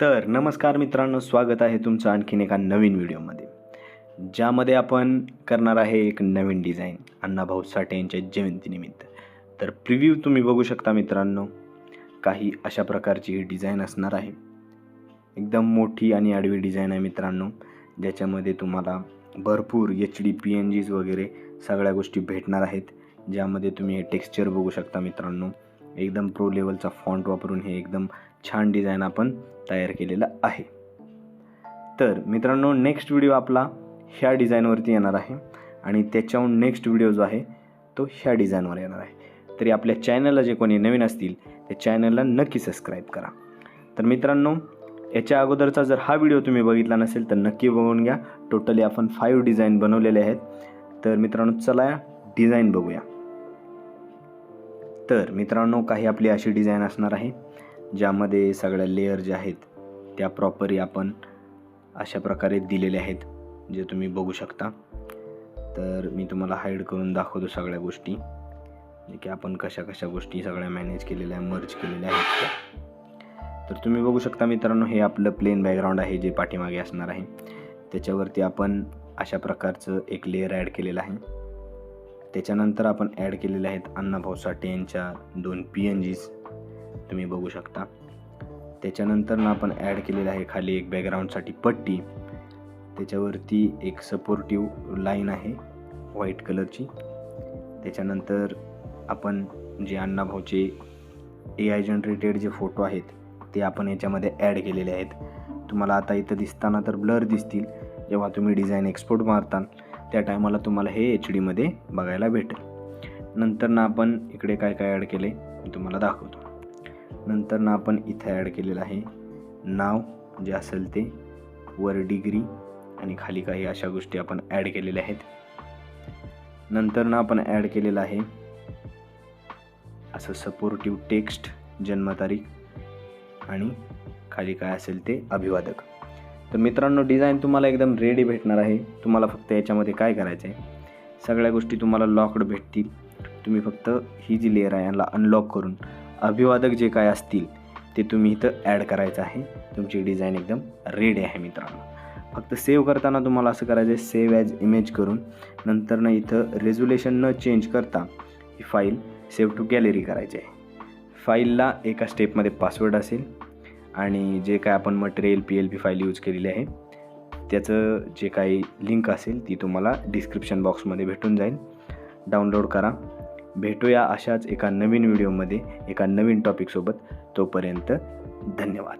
तर नमस्कार मित्रांनो स्वागत आहे तुमचं आणखीन एका नवीन व्हिडिओमध्ये. ज्यामध्ये आपण करणार आहे एक नवीन डिझाईन अण्णाभाऊ साठे यांच्या जयंतीनिमित्त. तर प्रिव्ह्यू तुम्ही बघू शकता मित्रांनो काही अशा प्रकारची ही डिझाईन असणार आहे. एकदम मोठी आणि आडवी डिझाईन आहे मित्रांनो ज्याच्यामध्ये तुम्हाला भरपूर H D P N Gs वगैरे सगळ्या गोष्टी भेटणार आहेत. ज्यामध्ये तुम्ही हे टेक्स्चर बघू शकता मित्रांनो एकदम प्रो लेवलचा फॉन्ट वापरून हे एकदम छान डिझाईन आपण तयार केलेलं आहे. तर मित्रांनो नेक्स्ट व्हिडिओ आपला ह्या डिझाईनवरती येणार आहे आणि त्याच्याहून नेक्स्ट व्हिडिओ जो आहे तो ह्या डिझाईनवर येणार आहे. तरी आपल्या चॅनलला जे कोणी नवीन असतील त्या चॅनलला नक्की सबस्क्राईब करा. तर मित्रांनो याच्या अगोदरचा जर हा व्हिडिओ तुम्ही बघितला नसेल तर नक्की बघून घ्या. टोटली आपण फाईव्ह डिझाईन बनवलेले आहेत. तर मित्रांनो चला डिझाईन बघूया. तर मित्रांनो काही आपली अशी डिझाईन असणार आहे. ज्यामध्ये सगळ्या लेअर ज्या आहेत त्या प्रॉपरी आपण अशा प्रकारे दिलेल्या आहेत जे तुम्ही बघू शकता. तर मी तुम्हाला हाईड करून दाखवतो सगळ्या गोष्टी. जे की आपण कशा कशा गोष्टी सगळ्या मॅनेज केलेल्या मर्ज केलेल्या आहेत तर तुम्ही बघू शकता मित्रांनो हे आपलं प्लेन बॅकग्राऊंड आहे जे पाठीमागे असणार आहे. त्याच्यावरती आपण अशा प्रकारचं एक लेअर ॲड केलेलं आहे. त्याच्यानंतर आपण ॲड केलेले आहेत अण्णाभाऊ साठे यांच्या दोन पी एन जीज तुम्ही बघू शकता. त्याच्यानंतर ना आपण ॲड केलेलं आहे खाली एक बॅकग्राऊंडसाठी पट्टी. त्याच्यावरती एक सपोर्टिव्ह लाईन आहे व्हाईट कलरची त्याच्यानंतर आपण जे अण्णाभाऊचे ए आय जनरेटेड जे फोटो आहेत ते आपण याच्यामध्ये ॲड केलेले आहेत. तुम्हाला आता इथं दिसताना तर ब्लर दिसतील जेव्हा तुम्ही डिझाईन एक्सपोर्ट मारताल त्या टायमाला तुम्हाला हे एच डीमध्ये बघायला भेटेल. नंतर ना आपण इकडे काय काय ॲड केले मी तुम्हाला दाखवतो. नंतर ना आपण इथं ॲड केलेलं आहे. नाव जे असेल ते वर डिग्री आणि खाली काही अशा गोष्टी आपण ॲड केलेल्या आहेत. नंतर ना आपण ॲड केलेलं आहे. असं सपोर्टिव्ह टेक्स्ट जन्मतारीख आणि खाली काय असेल ते अभिवादक. तर मित्रांनो डिझाईन तुम्हाला एकदम रेडी भेटणार आहे. तुम्हाला फक्त याच्यामध्ये काय करायचं आहे सगळ्या गोष्टी तुम्हाला लॉकड भेटतील. तुम्ही फक्त ही जी लेअर आहे यांना अनलॉक करून अभिवादक जे काय असतील ते तुम्ही इथं ॲड करायचं आहे. तुमची डिझाईन एकदम रेडी आहे मित्रांनो. फक्त सेव्ह करताना तुम्हाला असं करायचं आहे सेव्ह ॲज इमेज करून नंतरनं इथं रेझोल्युशन न चेंज करता ही फाईल सेव्ह टू गॅलरी करायची आहे. फाईलला एका स्टेपमध्ये पासवर्ड असेल आणि जे काय आपण material P L P file use केलेली आहे त्याचं जे काही लिंक असेल ती तुम्हाला डिस्क्रिप्शन बॉक्समध्ये भेटून जाईल. डाउनलोड करा. भेटूया अशाच एका नवीन व्हिडिओमध्ये एका नवीन टॉपिकसोबत तोपर्यंत धन्यवाद.